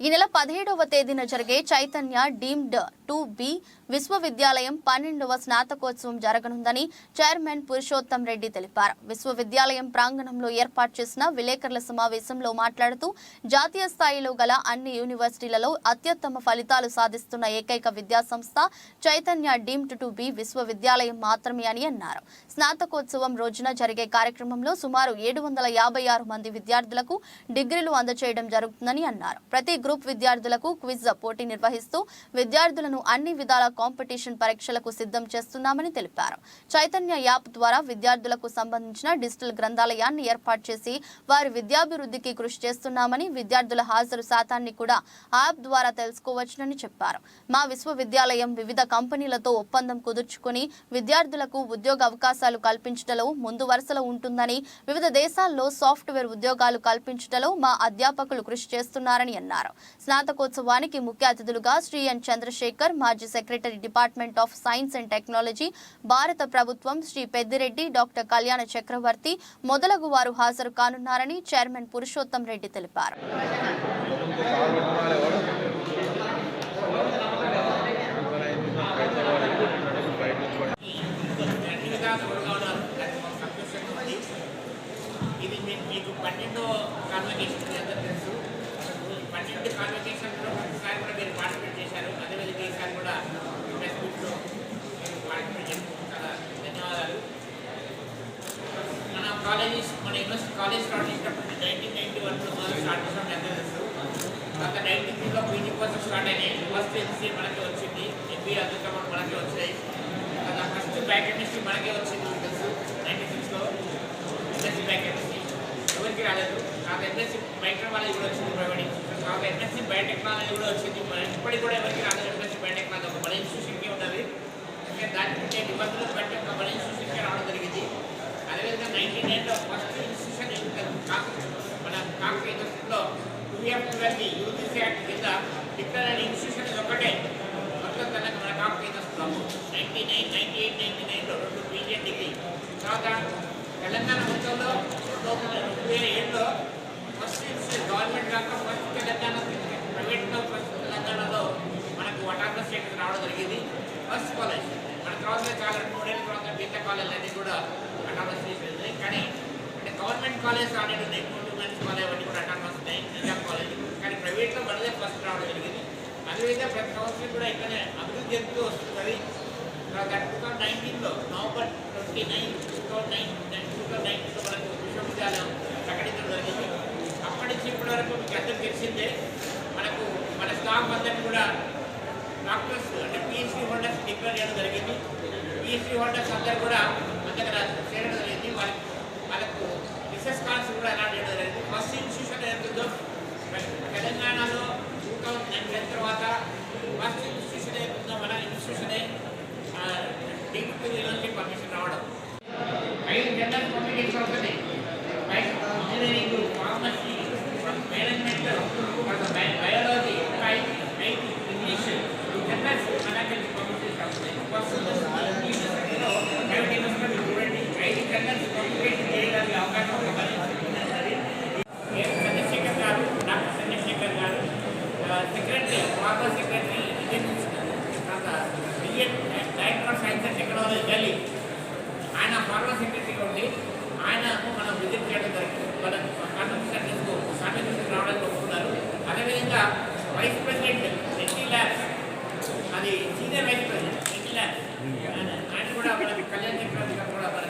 ఈ నెల పదిహేడవ తేదీన జరిగే చైతన్య డీమ్డ్ టూ బి విశ్వవిద్యాలయం పన్నెండవ స్నాతకోత్సవం జరగనుందని చైర్మన్ పురుషోత్తం రెడ్డి తెలిపారు. విశ్వవిద్యాలయం ప్రాంగణంలో ఏర్పాటు చేసిన విలేకరుల సమావేశంలో మాట్లాడుతూ జాతీయ స్థాయిలో గల అన్ని యూనివర్సిటీలలో అత్యుత్తమ ఫలితాలు సాధిస్తున్న ఏకైక విద్యా సంస్థ చైతన్య డీమ్డ్ టు బి విశ్వవిద్యాలయం మాత్రమే అని అన్నారు. స్నాతకోత్సవం రోజున జరిగే కార్యక్రమంలో సుమారు ఏడు వందల యాభై ఆరు మంది విద్యార్థులకు డిగ్రీలు అందజేయడం జరుగుతుందని అన్నారు. ప్రతి గ్రూప్ విద్యార్థులకు క్విజ్ పోటీ నిర్వహిస్తూ విద్యార్థులను అన్ని విధాల కాంపిటీషన్ పరీక్షలకు సిద్ధం చేస్తున్నామని తెలిపారు. చైతన్య యాప్ ద్వారా విద్యార్థులకు సంబంధించిన డిజిటల్ గ్రంథాలయాన్ని ఏర్పాటు చేసి వారి విద్యాభివృద్ధికి కృషి చేస్తున్నామని విద్యార్థుల హాజరు శాతాన్ని కూడా యాప్ ద్వారా తెలుసుకోవచ్చునని చెప్పారు. మా విశ్వవిద్యాలయం వివిధ కంపెనీలతో ఒప్పందం కుదుర్చుకుని విద్యార్థులకు ఉద్యోగ అవకాశాలు కల్పించడంలో ముందు వరుసలో ఉంటుందని వివిధ దేశాల్లో సాఫ్ట్వేర్ ఉద్యోగాలు కల్పించడంలో మా అధ్యాపకులు కృషి చేస్తున్నారని అన్నారు. స్నాతకోత్సవానికి ముఖ్య అతిథులుగా శ్రీ ఎన్. చంద్రశేఖర్ మాజీ secretary department of science and technology భారత ప్రభుత్వం శ్రీ పెద్దిరెడ్డి డాక్టర్ కళ్యాణ చక్రవర్తి మొదలగు వారు హాజరు కానున్నారని చైర్మన్ పురుషోత్తం రెడ్డి తెలిపారు. ఇది మీకు పన్నెండో కాన్వకేషన్ మీ అందరూ తెలుసు. ఈ పన్నెండు కాన్వకేషన్లో ఒకసారి కూడా మీరు పార్టిసిపేట్ చేశారు. అదేవిధంగా ఈసారి కూడా ప్రెస్ మీట్లో మీరు పార్టిసిపేట్ చేసినందుకు చాలా ధన్యవాదాలు మన కాలేజీ మన యూనివర్సిటీ కాలేజ్ స్టార్ట్ చేసినప్పుడు నైన్టీన్ నైన్టీ వన్లో మొదలు స్టార్ట్ చేసాం మీ అందరూ తెలుసు తర్వాత నైన్టీ త్రీలో పీజీ కోసం స్టార్ట్ అయినాయి ఏజెన్సీ మనకి వచ్చింది ఎంపీ అద్భుతం మనకి వచ్చాయి. తర్వాత ఫస్ట్ బ్యాక్ కెమిస్ట్రీ మనకే వచ్చింది తెలుసు. నైన్టీ సిక్స్లో ఎంఎస్సీ బ్యాక్ కెమిస్ట్రీ ఎవరికి రాలేదు. నాకు ఎంఎస్సీ మైక్రోబాలజీ కూడా వచ్చింది ప్రైవేట్ నాకు తర్వాత ఎంఎస్సీ బయోటెక్నాలజీ కూడా వచ్చింది. ఇప్పటికి కూడా ఎవరికి రాలేదు ఎంఎస్సీ బయోటెక్నాలజీ. ఒక మన ఇన్స్టిట్యూషన్కి ఉన్నది అంటే దానికి ఉండే నిబంధనలు బట్టి ఒక మన ఇన్స్టిట్యూషన్కి రావడం జరిగింది. అదేవిధంగా నైన్టీ నైన్లో ఫస్ట్ ఇన్స్టిట్యూషన్ మన కాక యూనివర్సిటీలో two f twelve UGC act కింద డిక్లేర్ అయిన ఇన్స్టిట్యూషన్ ఇది ఒకటే. మొత్తం తెలంగాణ మన కాక ninety nine ninety eight ninety నైన్లో రెండు బీజేపీకి డిగ్రీ. తర్వాత తెలంగాణ మొత్తంలో రెండు వందల రెండు వేల ఏడులో ఫస్ట్ గవర్నమెంట్ కాక ఫస్ట్ తెలంగాణ ప్రైవేట్లో ఫస్ట్ తెలంగాణలో మనకు వటాక స్టేట్ రావడం జరిగింది. ఫస్ట్ కాలేజ్ మన తర్వాత చాలా మూడేళ్ళ తర్వాత మిగతా కాలేజ్ అన్ని కూడా అటానమస్ చేసేది కానీ అంటే గవర్నమెంట్ కాలేజ్ రాలేదు ఉన్నాయి ఉమెన్స్ కాలేజ్ అన్నీ కూడా అటానమస్ ఉన్నాయి నిజాం కాలేజ్ కానీ ప్రైవేట్లో మనదే ఫస్ట్ రావడం జరిగింది అదేవిధంగా ప్రతి సంవత్సరం కూడా ఇక్కడనే అభివృద్ధి చెందుతూ వస్తుంది టూ థౌసండ్ నైన్టీన్లో November twenty nine two thousand nine two thousand నైన్టీన్లో మనకు విశ్వవిద్యాలయం ప్రకటించడం జరిగింది. అప్పటి నుంచి ఇప్పటి వరకు మీకు అందరికీ తెలిసిందే మనకు మన స్టాఫ్ అందరినీ కూడా డాక్టర్స్ అంటే పిహెచ్డీ హోల్డర్స్ డిక్లేర్ చేయడం జరిగింది. పిహెచ్డీ హోల్డర్స్ అందరూ కూడా మన దగ్గర చేరడం జరిగింది. వాళ్ళకి వాళ్ళకు రీసెర్చ్ స్కాలర్స్ కూడా అలాట్ చేయడం జరిగింది. ఫస్ట్ ఇన్స్టిట్యూషన్ ఏదైతుందో తెలంగాణలో టూ థౌసండ్ నైన్ టెన్ తర్వాత ఫస్ట్ ఇన్స్టిట్యూషనే ఏదైతుందో మన ఇన్స్టిట్యూషనే డిగ్రీ యూనివర్సిటీ పర్మిషన్ రావడం ఐదు జనరల్ కమ్యూనికేషన్ ఒకటి engineering pharmacy management biology IT IT English journals మనకి కమ్యూనికేషన్ అవుతాయి ఫస్ట్ ఐదు జనరల్స్ పబ్లికేషన్ చేయడానికి అవకాశం secretary former secretary vice president NT labs అది senior vice president NT labs ఆయన కూడా మనకి కళ్యాణ్ కూడా